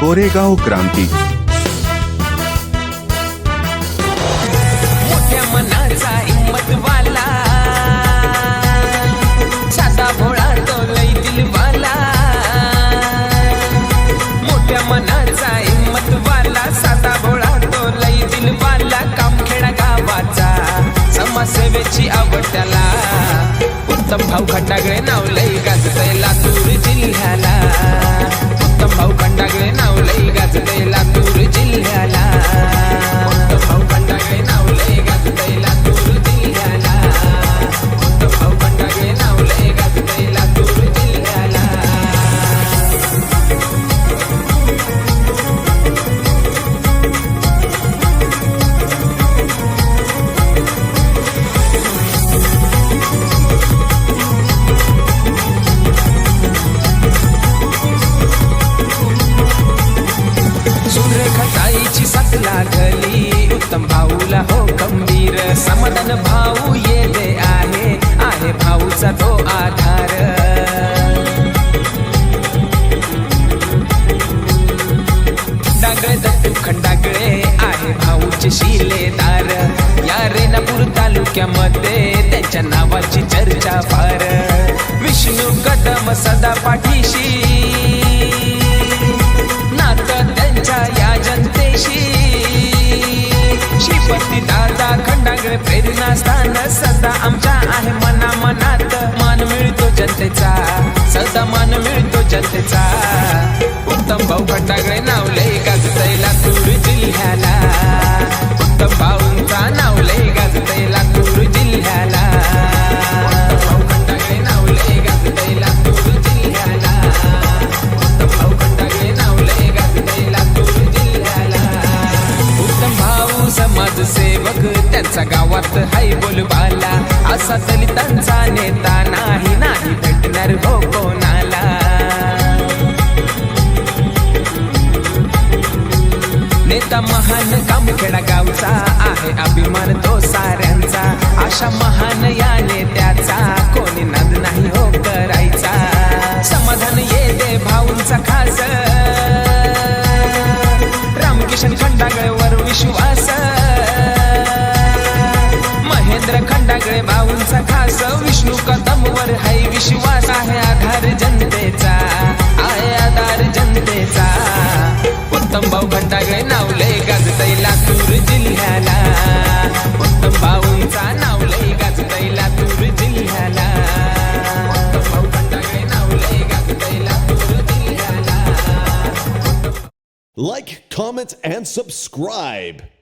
कोरेगाव क्रांती. मोठ्या मनाचा हिंमतवाला. साधा भोळा तो लई दिलवाला. मोठ्या मनाचा हिंमतवाला. साधा भोळा तो लई दिलवाला. कामखेडा गावाचा समाजसेवेची आवड त्याला उत्तम भाऊ खंडागळे नाव लई गाजतय लातूर जिल्ह्याला. उत्तम भाऊ खंडागळे समदन भाऊ येते आहे आहे भाऊचा तो आधार. डागळे दत्तू खंडागळे आहे भाऊचे शिलेदार. या रेणापूर तालुक्यामध्ये त्यांच्या नावाची चर्चा फार. विष्णू कदम सदा मत गावात हाय बोलबाला. असा दलितांचा नेता नाही नाही भेटणार हो कोणाला. नेता महान कामखेडा गावचा आहे अभिमान तो साऱ्यांचा. अशा महान या नेत्याचा महेंद्र खंडागळे भाऊंचा खास विष्णू कदमवर हाय विश्वास आहे आधार जनतेचा. आहे आधार जनतेचा. उत्तम भाऊ खंडागळे नावले गाजतय लातूर जिल्ह्याला. उत्तम भाऊंचा नावले गाजतय नावले गाजतय लातूर जिल्ह्याला. Like, comment, and subscribe.